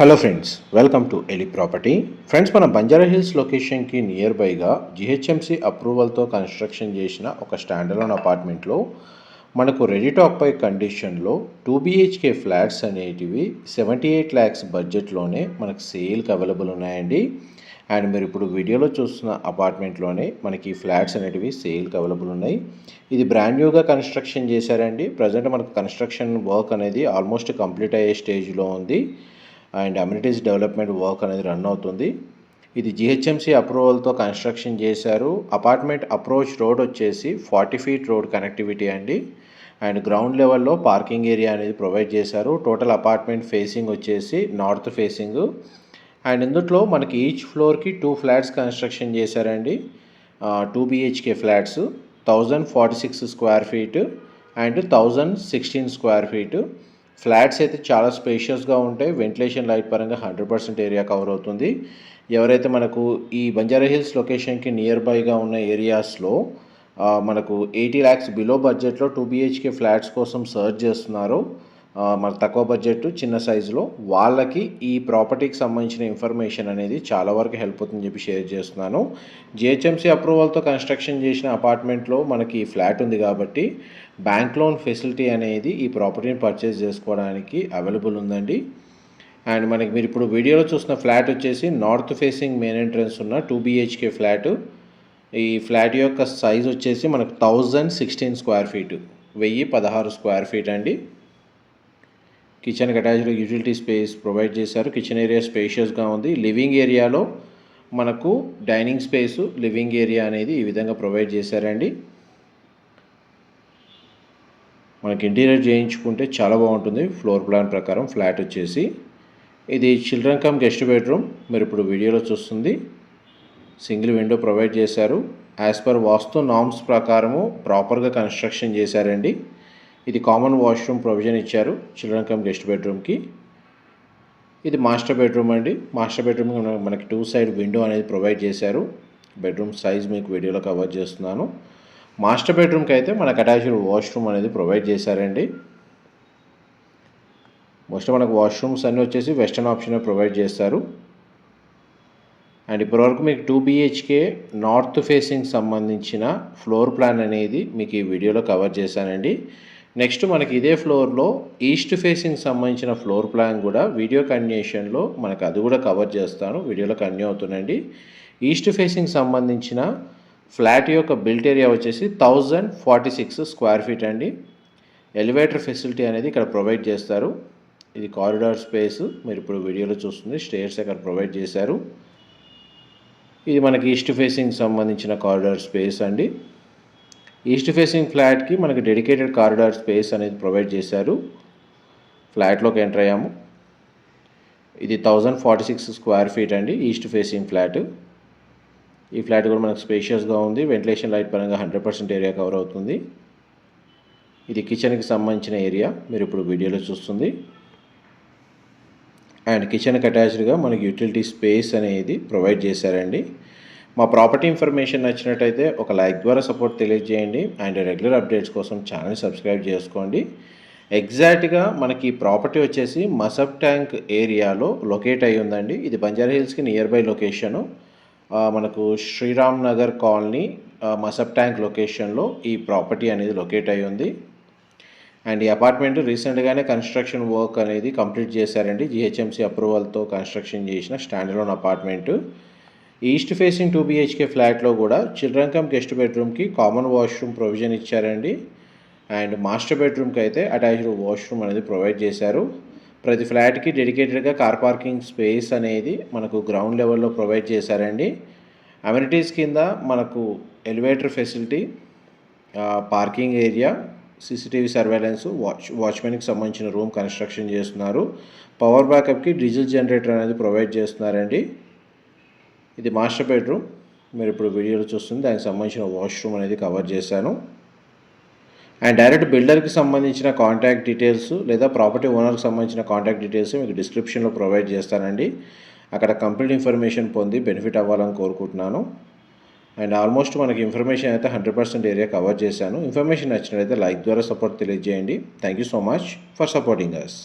Hello friends welcome to ఎలి property friends మన Banjara hills లొకేషన్కి నియర్ బైగా జిహెచ్ఎంసి అప్రూవల్తో కన్స్ట్రక్షన్ చేసిన ఒక స్టాండర్లోన్ అపార్ట్మెంట్లో మనకు రెడీ టు అప్పై కండిషన్లో టూ బిహెచ్కే ఫ్లాట్స్ అనేటివి సెవెంటీ ఎయిట్ ల్యాక్స్ బడ్జెట్లోనే మనకు సేల్కి అవైలబుల్ ఉన్నాయండి. అండ్ మీరు ఇప్పుడు వీడియోలో చూస్తున్న అపార్ట్మెంట్లోనే మనకి ఫ్లాట్స్ అనేటివి సేల్కి అవైలబుల్ ఉన్నాయి. ఇది బ్రాండ్ న్యూగా కన్స్ట్రక్షన్ చేశారండి. ప్రజెంట్ మనకు కన్స్ట్రక్షన్ వర్క్ అనేది ఆల్మోస్ట్ కంప్లీట్ అయ్యే స్టేజ్లో ఉంది. అండ్ అమ్యూనిటీస్ డెవలప్మెంట్ వర్క్ అనేది రన్ అవుతుంది. ఇది జిహెచ్ఎంసీ అప్రూవల్తో కన్స్ట్రక్షన్ చేశారు. అపార్ట్మెంట్ అప్రోచ్ రోడ్ వచ్చేసి ఫార్టీ ఫీట్ రోడ్ కనెక్టివిటీ అండి. అండ్ గ్రౌండ్ లెవెల్లో పార్కింగ్ ఏరియా అనేది ప్రొవైడ్ చేశారు. టోటల్ అపార్ట్మెంట్ ఫేసింగ్ వచ్చేసి నార్త్ ఫేసింగ్. అండ్ ఇందులో మనకి ఈచ్ ఫ్లోర్కి టూ ఫ్లాట్స్ కన్స్ట్రక్షన్ చేశారండి. Two BHK flats. Thousand forty six square feet and thousand sixteen square feet. Flats అయితే చాలా స్పేషియస్గా ఉంటాయి. వెంటిలేషన్ లైట్ పరంగా హండ్రెడ్ పర్సెంట్ ఏరియా కవర్ అవుతుంది. ఎవరైతే మనకు ఈ బంజారా హిల్స్ లొకేషన్కి నియర్ బైగా ఉన్న ఏరియాస్లో మనకు ఎయిటీ ల్యాక్స్ బిలో బడ్జెట్లో టూ బిహెచ్కే ఫ్లాట్స్ కోసం సర్చ్ చేస్తున్నారో మన తక్కువ బడ్జెట్ చిన్న సైజులో వాళ్ళకి ఈ ప్రాపర్టీకి సంబంధించిన ఇన్ఫర్మేషన్ అనేది చాలా వరకు హెల్ప్ అవుతుందని చెప్పి షేర్ చేస్తున్నాను. జిహెచ్ఎంసీ అప్రూవల్తో కన్స్ట్రక్షన్ చేసిన అపార్ట్మెంట్లో మనకి ఫ్లాట్ ఉంది కాబట్టి బ్యాంక్ లోన్ ఫెసిలిటీ అనేది ఈ ప్రాపర్టీని పర్చేస్ చేసుకోవడానికి అవైలబుల్ ఉందండి. అండ్ మనకి మీరు ఇప్పుడు వీడియోలో చూసిన ఫ్లాట్ వచ్చేసి నార్త్ ఫేసింగ్ మెయిన్ ఎంట్రన్స్ ఉన్న టూ బిహెచ్కే ఫ్లాట్ ఈ ఫ్లాట్ యొక్క సైజ్ వచ్చేసి మనకు థౌజండ్ సిక్స్టీన్ స్క్వేర్ ఫీట్ వెయ్యి పదహారు స్క్వేర్ ఫీట్ అండి. కిచెన్కి అటాచ్డ్ యూటిలిటీ స్పేస్ ప్రొవైడ్ చేశారు. కిచెన్ ఏరియా స్పేషియస్గా ఉంది. లివింగ్ ఏరియాలో మనకు డైనింగ్ స్పేసు లివింగ్ ఏరియా అనేది ఈ విధంగా ప్రొవైడ్ చేశారండి. మనకి ఇంటీరియర్ చేయించుకుంటే చాలా బాగుంటుంది. ఫ్లోర్ ప్లాన్ ప్రకారం ఫ్లాట్ వచ్చేసి. ఇది చిల్డ్రన్ కమ్ గెస్ట్ బెడ్రూమ్. మీరు ఇప్పుడు వీడియోలో చూస్తుంది. సింగిల్ విండో ప్రొవైడ్ చేశారు. యాజ్ పర్ వాస్తు నామ్స్ ప్రకారము ప్రాపర్గా కన్స్ట్రక్షన్ చేశారండి. ఇది కామన్ వాష్రూమ్ ప్రొవిజన్ ఇచ్చారు చిల్డ్రన్ కమ్ గెస్ట్ బెడ్రూమ్కి. ఇది మాస్టర్ బెడ్రూమ్ అండి. మాస్టర్ బెడ్రూమ్ మనకి టూ సైడ్ విండో అనేది ప్రొవైడ్ చేశారు. బెడ్రూమ్ సైజ్ మీకు వీడియోలో కవర్ చేస్తున్నాను. మాస్టర్ బెడ్రూమ్కి అయితే మనకు అటాచ్డ్ వాష్రూమ్ అనేది ప్రొవైడ్ చేశారండి. మోస్ట్ మనకు వాష్రూమ్స్ అన్నీ వచ్చేసి వెస్టర్న్ ఆప్షన్ ప్రొవైడ్ చేస్తారు. అండ్ ఇప్పటివరకు మీకు టూ బిహెచ్కే నార్త్ ఫేసింగ్ సంబంధించిన ఫ్లోర్ ప్లాన్ అనేది మీకు ఈ వీడియోలో కవర్ చేశానండి. నెక్స్ట్ మనకి ఇదే ఫ్లోర్లో ఈస్ట్ ఫేసింగ్ సంబంధించిన ఫ్లోర్ ప్లాన్ కూడా వీడియో కంటిన్యూషన్లో మనకు అది కూడా కవర్ చేస్తాను. వీడియోలో కన్యూ అవుతుందండి. ఈస్ట్ ఫేసింగ్ సంబంధించిన ఫ్లాట్ యొక్క బిల్ట్ ఏరియా వచ్చేసి thousand forty six square feet అండి. ఎలివేటర్ ఫెసిలిటీ అనేది ఇక్కడ ప్రొవైడ్ చేస్తారు. ఇది కారిడార్ స్పేస్ మీరు ఇప్పుడు వీడియోలో చూస్తుంది. స్టేర్స్ ఇక్కడ ప్రొవైడ్ చేశారు. ఇది మనకి ఈస్ట్ ఫేసింగ్ సంబంధించిన కారిడార్ స్పేస్ అండి. ఈస్ట్ ఫేసింగ్ ఫ్లాట్కి మనకి డెడికేటెడ్ కారిడార్ స్పేస్ అనేది ప్రొవైడ్ చేశారు. ఫ్లాట్లోకి ఎంటర్ అయ్యాము. ఇది thousand forty six square feet అండి ఈస్ట్ ఫేసింగ్ ఫ్లాట్. ఈ ఫ్లాట్ కూడా మనకు స్పేషియస్గా ఉంది. వెంటిలేషన్ లైట్ పరంగా హండ్రెడ్ పర్సెంట్ ఏరియా కవర్ అవుతుంది. ఇది కిచెన్కి సంబంధించిన ఏరియా. మీరు ఇప్పుడు వీడియోలో చూస్తుంది. అండ్ కిచెన్కి అటాచ్డ్గా మనకి యూటిలిటీ స్పేస్ అనేది ప్రొవైడ్ చేశారండి. మా ప్రాపర్టీ ఇన్ఫర్మేషన్ నచ్చినట్టయితే ఒక లైక్ ద్వారా సపోర్ట్ తెలియజేయండి అండ్ రెగ్యులర్ అప్డేట్స్ కోసం ఛానల్ సబ్స్క్రైబ్ చేసుకోండి. ఎగ్జాక్ట్గా మనకి ప్రాపర్టీ వచ్చేసి మసబ్ ట్యాంక్ ఏరియాలో లొకేట్ అయి ఉందండి. ఇది బంజారా హిల్స్కి నియర్ బై లొకేషను. మనకు శ్రీరామ్ నగర్ కాలనీ మసబ్ ట్యాంక్ లొకేషన్లో ఈ ప్రాపర్టీ అనేది లొకేట్ అయి ఉంది. అండ్ ఈ అపార్ట్మెంట్ రీసెంట్గానే కన్స్ట్రక్షన్ వర్క్ అనేది కంప్లీట్ చేశారండి. జిహెచ్ఎంసీ అప్రూవల్తో కన్స్ట్రక్షన్ చేసిన standalone apartment. East facing two BHK ఫ్లాట్లో కూడా చిల్డ్రన్ కమ్ గెస్ట్ బెడ్రూమ్కి కామన్ వాష్రూమ్ ప్రొవిజన్ ఇచ్చారండి. అండ్ మాస్టర్ బెడ్రూమ్కి అయితే అటాచ్డ్ వాష్రూమ్ అనేది ప్రొవైడ్ చేశారు. ప్రతి ఫ్లాట్కి డెడికేటెడ్గా కార్ పార్కింగ్ స్పేస్ అనేది మనకు గ్రౌండ్ లెవెల్లో ప్రొవైడ్ చేశారండి. అమ్యూనిటీస్ కింద మనకు elevator facility parking area CCTV surveillance watch వాచ్మెన్కి సంబంధించిన రూమ్ కన్స్ట్రక్షన్ చేస్తున్నారు. పవర్ బ్యాకప్కి డీజిల్ జనరేటర్ అనేది ప్రొవైడ్ చేస్తున్నారండి. ఇది మాస్టర్ బెడ్రూమ్. మీరు ఇప్పుడు వీడియోలో చూస్తుంది. దానికి సంబంధించిన వాష్రూమ్ అనేది కవర్ చేశాను. అండ్ డైరెక్ట్ బిల్డర్కి సంబంధించిన కాంటాక్ట్ డీటెయిల్స్ లేదా ప్రాపర్టీ ఓనర్కి సంబంధించిన కాంటాక్ట్ డీటెయిల్స్ మీకు డిస్క్రిప్షన్లో ప్రొవైడ్ చేస్తానండి. అక్కడ కంప్లీట్ ఇన్ఫర్మేషన్ పొంది బెనిఫిట్ అవ్వాలని కోరుకుంటున్నాను. అండ్ ఆల్మోస్ట్ మనకి ఇన్ఫర్మేషన్ అయితే హండ్రెడ్ పర్సెంట్ ఏరియా కవర్ చేశాను. ఇన్ఫర్మేషన్ నచ్చినట్లయితే లైక్ ద్వారా సపోర్ట్ తెలియజేయండి. Thank you so much for supporting us